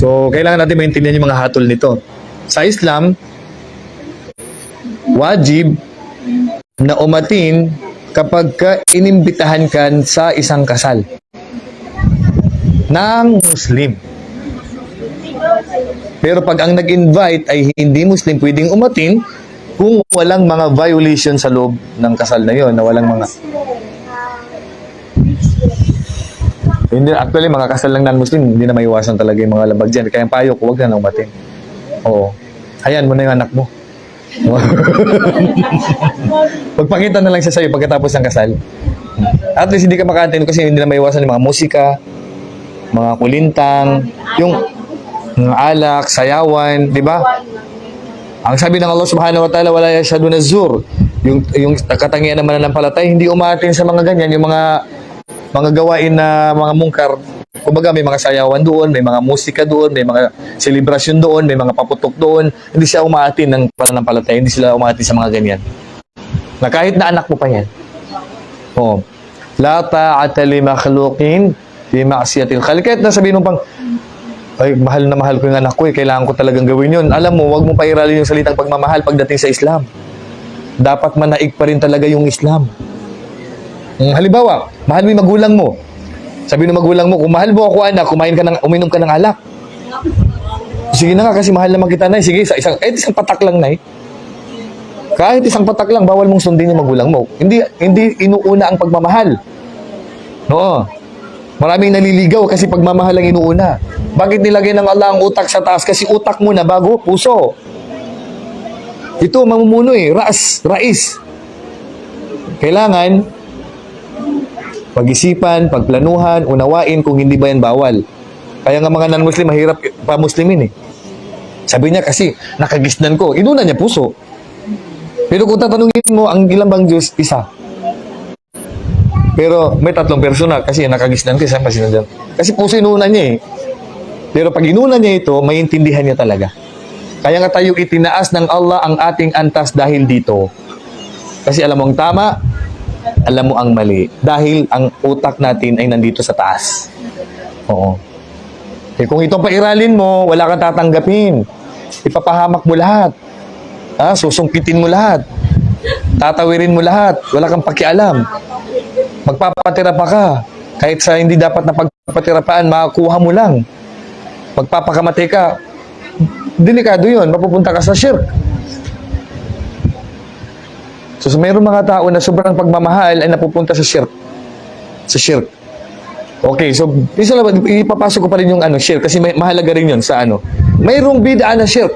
So, kailangan natin maintindihan yung mga hatol nito. Sa Islam, wajib na umatin kapag ka inimbitahan kan sa isang kasal ng Muslim. Pero pag ang nag-invite ay hindi Muslim, pwedeng umatin kung walang mga violation sa loob ng kasal na yon, na walang mga hindi, actually, mga kasal lang non-Muslim, hindi na maiwasan talaga yung mga labag dyan. Kaya ang payo ko, huwag na nang umatin. Oo. Hayaan mo na yung anak mo. Pagpakita na lang siya sa'yo pagkatapos ng kasal. At least hindi ka makaantin kasi hindi na maiwasan yung mga musika, mga kulintang, yung mga alak, sayawan, di ba? Ang sabi ng Allah Subhanahu wa Ta'ala, wala yashaduna zur. Yung yung katangian ng mananampalatay, hindi umaatin sa mga ganyan, yung mga mga gawain na mga mungkar. Kumbaga may mga sayawan doon, may mga musika doon, may mga selebrasyon doon, may mga paputok doon. Hindi siya umaatin ng pananampalataya, hindi sila umaatin sa mga ganyan. Na kahit na anak mo pa yan. Oh. La ta'ata li makhluqin fi ma'siyatil khaliq. Kahit na sabihin mo pang ay, mahal na mahal ko yung anak ko eh. Kailangan ko talagang gawin yun. Alam mo, wag mo pairalin yung salitang pagmamahal pagdating sa Islam. Dapat manaig pa rin talaga yung Islam. Mm, halimbawa, mahal mo yung magulang mo. Sabi ng magulang mo, kung mahal mo ako anak, kumain ka ng, uminom ka ng alak. Sige na nga kasi mahal naman kita na. Sige, sa isang, eh, isang patak lang na Kahit isang patak lang, bawal mong sundin yung magulang mo. Hindi, hindi inuuna ang pagmamahal. Oo. Maraming naliligaw kasi pagmamahal ang inuuna. Bakit nilagay ng Allah ang utak sa taas? Kasi utak muna bago puso. Ito, mamumuno eh. Ras, rais. Kailangan, pag-isipan, pagplanuhan, unawain kung hindi ba yan bawal. Kaya nga mga non-Muslim, mahirap pa-Muslimin eh. Sabi niya kasi, nakagisnan ko. Inuna niya puso. Pero kung tatanungin mo, ang ilang bang Diyos? Isa. Pero may tatlong personal kasi nakagisnan ko, isang pasinundan. Kasi puso inuna niya eh. Pero pag inuna niya ito, maintindihan niya talaga. Kaya nga tayo itinaas ng Allah ang ating antas dahil dito. Kasi alam mo ang tama, alam mo ang mali. Dahil ang utak natin ay nandito sa taas. Oo. Eh kung itong pairalin mo, wala kang tatanggapin. Ipapahamak mo lahat. Ha? Susungkitin mo lahat. Tatawirin mo lahat. Wala kang pakialam. Magpapatira pa ka. Kahit sa hindi dapat na pagpapatirapaan, makakuha mo lang. Magpapakamatay ka. Delikado yun. Mapupunta ka sa shirk. So, so mayroong mga tao na sobrang pagmamahal ay napupunta sa shirk. Sa shirk. Okay, so isa lang, ipapasok ko pa rin yung ano, shirk kasi may, mahalaga rin yun sa ano. Mayroong bid'a na shirk.